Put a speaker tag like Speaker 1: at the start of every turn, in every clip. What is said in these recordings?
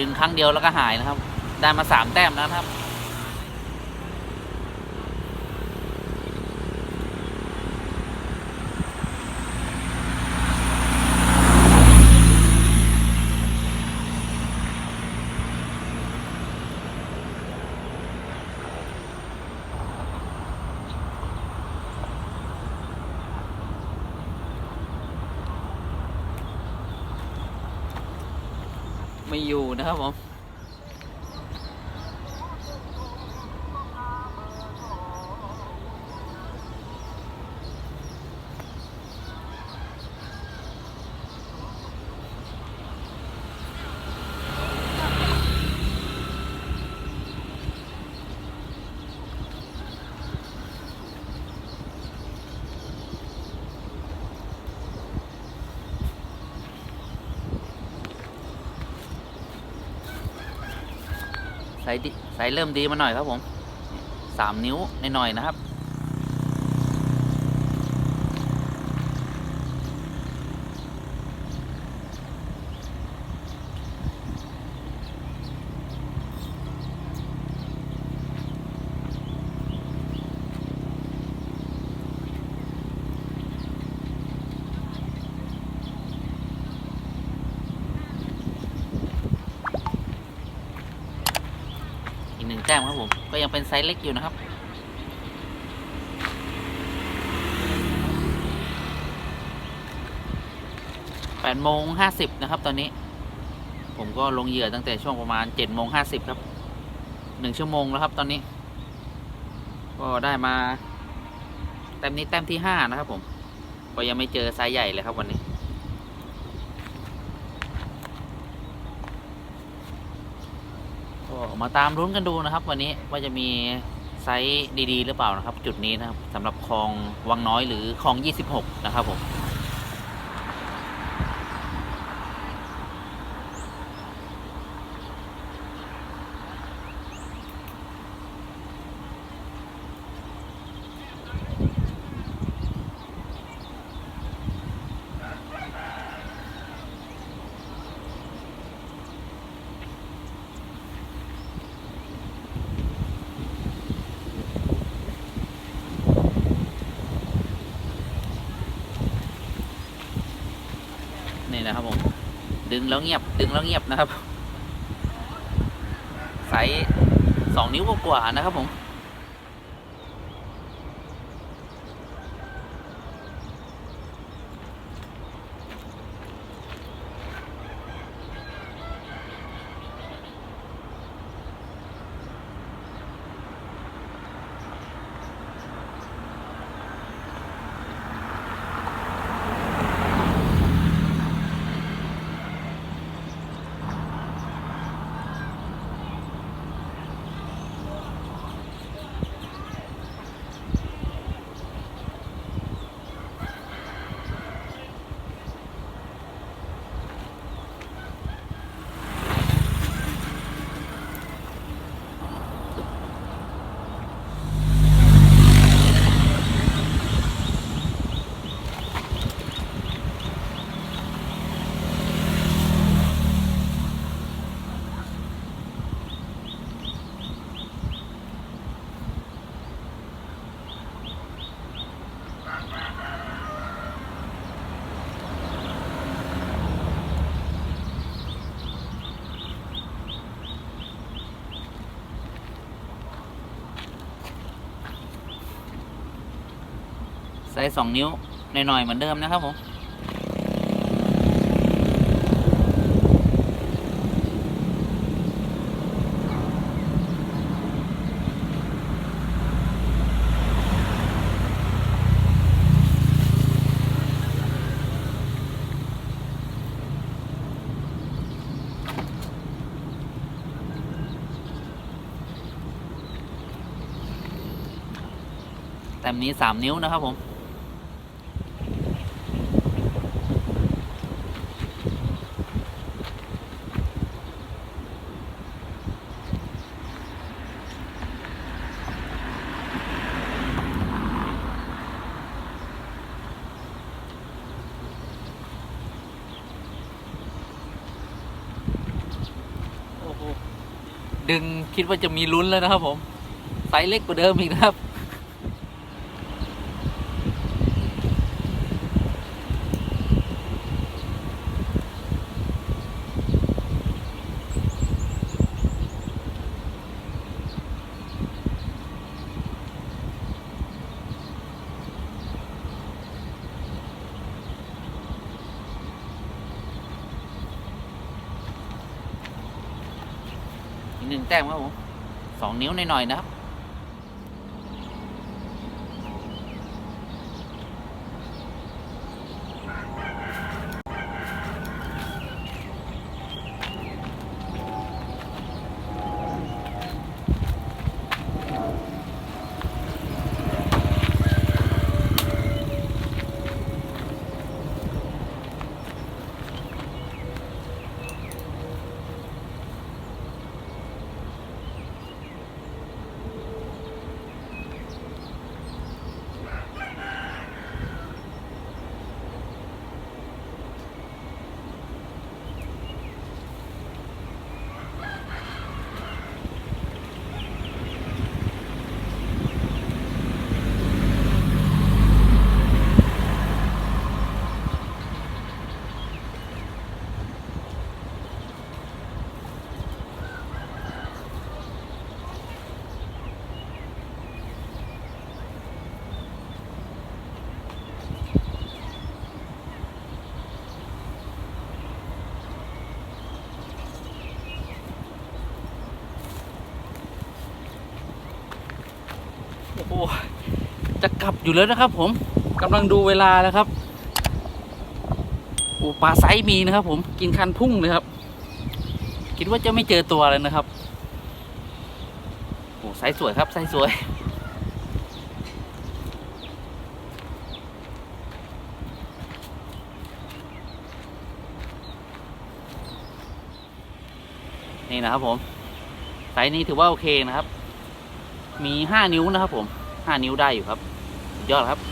Speaker 1: ดึงครั้งเดียวแล้วก็หายนะครับ ได้มาสามแต้มแล้วนะครับ อยู่นะครับผม ไซส์ดิไซส์เริ่มดีมาหน่อยครับผมสามนิ้วหน่อยๆนะครับ แต้มครับผม ก็ยังเป็นไซส์เล็กอยู่นะครับ แปดโมงห้าสิบนะครับ ตอนนี้ ผมก็ลงเหยื่อตั้งแต่ช่วงประมาณเจ็ดโมงห้าสิบครับหนึ่งชั่วโมงแล้วครับ ตอนนี้ ก็ได้มาแต้มนี้แต้มที่ห้านะครับ ผม ก็ยังไม่เจอไซส์ใหญ่เลยครับวันนี้ ก็ มาตามรุ้นกันดูนะครับ วันนี้ว่าจะมีไซส์ดีๆ หรือเปล่านะครับ จุดนี้นะครับสำหรับคลองวังน้อยหรือคลอง 26 นะครับผม นี่นะครับผม ดึงแล้วเงียบ ดึงแล้วเงียบนะครับ ไซส์สองนิ้วกว่านะครับผม ซส์สองนิ้วหน่อยๆเหมือนเดิมนะครับผมแต้มนี้สามนิ้วนะครับผม ก ดึงคิดว่าจะมีลุ้นแล้วนะครับผมไซส์เล็กกว่าเดิมอีกนะครับ หนึ่งแต้มครับผมสองนิ้วหน่อยๆนะครับ โอ้โห จะกลับอยู่แล้วนะครับ ผมกำลังดูเวลาแล้วครับโอ้ปลาไซมีนะครับ ผมกินคันทุ่งเลยครับ คิดว่าจะไม่เจอตัวเลยนะครับโอ้ไซสวยครับไซสวยนี่นะครับผมไซส์นี้ถือว่าโอเคนะครับ มีห้านิ้วนะครับผมห้านิ้วได้อยู่ครับ ยอดครับ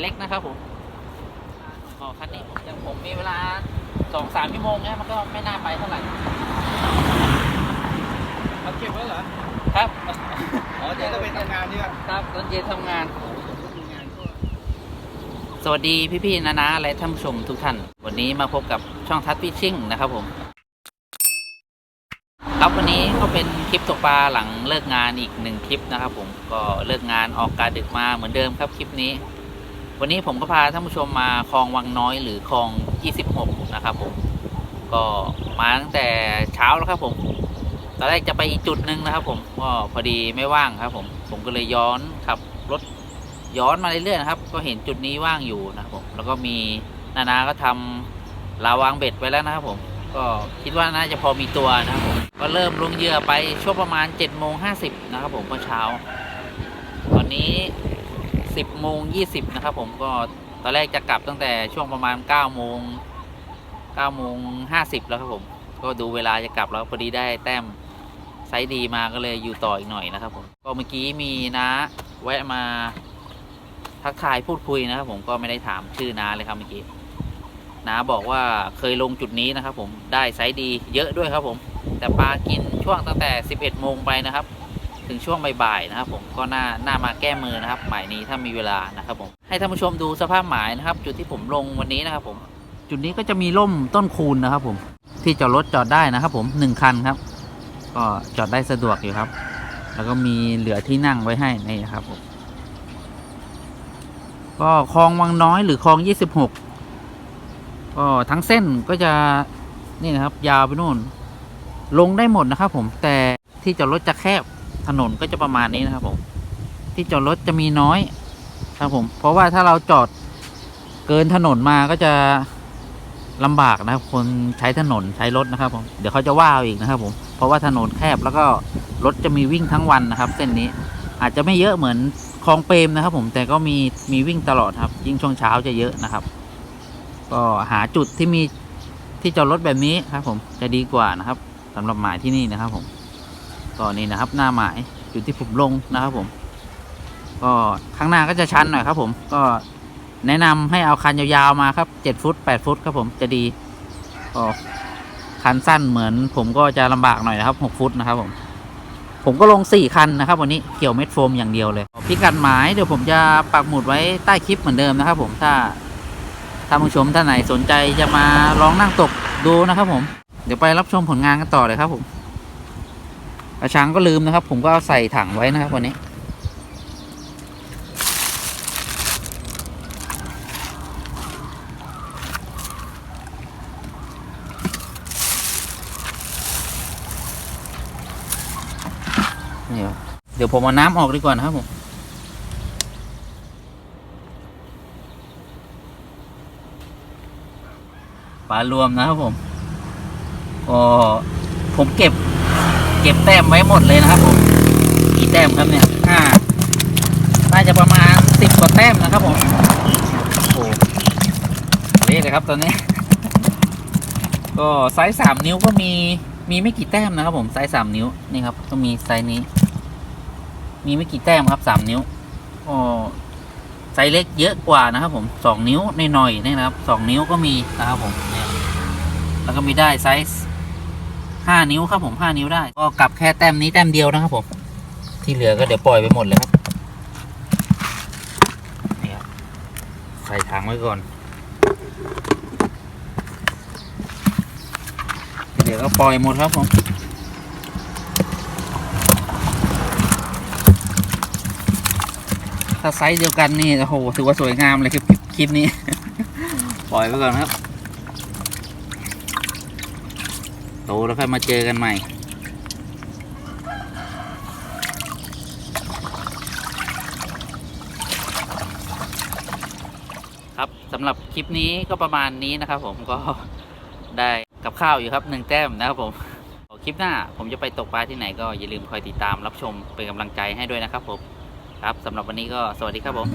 Speaker 1: เล็กนะครับผมอ๋อคันนี้อย่างผมมีเวลาสองสามชั่วโมงเนี่ยมันก็ไม่น่าไปเท่าไหร่
Speaker 2: เอาเก็บไว้เหรอ
Speaker 1: ครับ
Speaker 2: อ๋อเดี๋ยวจะไปทำงานเนี่ย
Speaker 1: ครับตอนเย็นทำงาน สวัสดีพี่ๆนาๆและท่านผู้ชมทุกท่าน วันนี้มาพบกับช่องทัศน์ฟิชชิ่งนะครับผมครับวันนี้ก็เป็นคลิปตกปลาหลังเลิกงานอีกหนึ่งคลิปนะครับผมก็เลิกงานออกการดึกมาเหมือนเดิมครับคลิปนี้ วันนี้ผมก็พาท่านผู้ชมมาคลองวังน้อยหรือคลอง 26 นะครับผม ก็มาตั้งแต่เช้าแล้วครับผมตอนแรกจะไปอีกจุดหนึ่งนะครับ ผมก็พอดีไม่ว่างครับ ผมผมก็เลยย้อนขับรถย้อนมาเรื่อยๆนะครับ ก็เห็นจุดนี้ว่างอยู่นะครับผมแล้วก็มีนานาก็ทำลาวางเบ็ดไว้แล้วนะครับผม ก็คิดว่าน่าจะพอมีตัวนะครับผมก็เริ่มลงเหยื่อไปช่วงประมาณ7จ็ดโมงห้นะครับผมเมื่อเช้า ตอนนี้ 10บโมงยีนะครับ ผมก็ตอนแรกจะกลับตั้งแต่ช่วงประมาณ9ก้าโมงเก้าโมงห้าสิบแล้วครับผมก็ดูเวลาจะกลับแล้วพอดีได้แต้มไซส์ดีมาก็เลยอยู่ต่ออีกหน่อยนะครับผมก็เมื่อกี้มีน้าแวะมาทักทายพูดคุยนะครับ ผมก็ไม่ได้ถามชื่อน้าเลยครับเมื่อกี้น้าบอกว่าเคยลงจุดนี้นะครับ ผมได้ไซส์ดีเยอะด้วยครับผม แต่ปลากินช่วงตั้งแต่ 11โมงไปนะครับ ถึงช่วงบ่ายๆนะครับ ผมก็น่าน่ามาแก้มือนะครับหมายนี้ถ้ามีเวลานะครับผมให้ท่านผู้ชมดูสภาพหมายนะครับ จุดที่ผมลงวันนี้นะครับ ผมจุดนี้ก็จะมีร่มต้นคูณนะครับ ผมที่จอดรถจอดได้นะครับ ผมหนึ่งคันครับ ก็จอดได้สะดวกอยู่ครับ แล้วก็มีเหลือที่นั่งไว้ให้นี่นะครับผมก็คลองวังน้อยหรือคลองยี่สิบหกก็ทั้งเส้นก็จะนี่นะครับ ยาวไปนู่น ลงได้หมดนะครับ ผมแต่ที่จอดรถจะแคบ ถนนก็จะประมาณนี้นะครับผม ที่จอดรถจะมีน้อย ครับผม เพราะว่าถ้าเราจอดเกินถนนมาก็จะลำบากนะครับ คนใช้ถนนใช้รถนะครับ ผมเดี๋ยวเขาจะว่าเอาอีกนะครับผมเพราะว่าถนนแคบแล้วก็รถจะมีวิ่งทั้งวันนะครับ เส้นนี้อาจจะไม่เยอะเหมือนคลองเปรมนะครับ ผมแต่ก็มีมีวิ่งตลอดครับ ยิ่งช่วงเช้าจะเยอะนะครับ ก็หาจุดที่มีที่จอดรถแบบนี้ครับ ผมจะดีกว่านะครับสำหรับหมายที่นี่นะครับผม ก็นี่นะครับหน้าหมายจุดที่ผมลงนะครับผม ก็ข้างหน้าก็จะชันหน่อยครับ ผมก็แนะนำให้เอาคันยาวๆมาครับเจ็ดฟุตแปดฟุตครับผมจะดีก็คันสั้นเหมือน ผมก็จะลำบากหน่อยนะครับหกฟุตนะครับ ผม ผมก็ลงสี่คันนะครับ วันนี้เกี่ยวเม็ดโฟมอย่างเดียวเลยพิกัดหมายเดี๋ยวผมจะปักหมุดไว้ใต้คลิปเหมือนเดิมนะครับ ผมถ้าถ้านผู้ชมท่านไหนสนใจจะมาลองนั่งตกดูนะครับ ผม เดี๋ยวไปรับชมผลงานกันต่อเลยครับผม กระชังก็ลืมนะครับ ผมก็เอาใส่ถังไว้นะครับวันนี้ เดี๋ยวผมเอาน้ำออกดีกว่านะครับผมปลารวมนะครับผมก็ผมเก็บ เก็บแต้มไว้หมดเลยนะครับผมกี่แต้มครับเนี่ยห้าน่าจะประมาณสิบกว่าแต้มนะครับผมโอ้เละเลยครับตอนนี้ ก็ไซส์สามนิ้วก็มีมีไม่กี่แต้มนะครับผมไซส์สามนิ้วนี่ครับก็มีไซส์นี้ มีไม่กี่แต้มครับสามนิ้วก็ไซส์เล็กเยอะกว่านะครับผมสองนิ้วหน่อยๆนี่นะครับสองนิ้วก็มีนะครับผมแล้วก็มีได้ไซส์ ห้านิ้วครับผมห้านิ้วได้ ก็กลับแค่แต้มนี้แต้มเดียวนะครับผม ที่เหลือก็เดี๋ยวปล่อยไปหมดเลยครับนี่ครับใส่ถังไว้ก่อนที่เหลือก็ปล่อยหมดครับผมถ้าไซส์เดียวกันนี่โอ้โหถือว่าสวยงามเลยคลิปคลิปนี้ ปล่อยไปก่อนครับ โตแล้วค่อยมาเจอกันใหม่ ครับสำหรับคลิปนี้ก็ประมาณนี้นะครับผมก็ได้กับข้าวอยู่ครับหนึ่งแต้มนะครับผมคลิปหน้าผมจะไปตกปลาที่ไหนก็อย่าลืมคอยติดตามรับชมเป็นกำลังใจให้ด้วยนะครับผมครับสำหรับวันนี้ก็สวัสดีครับผม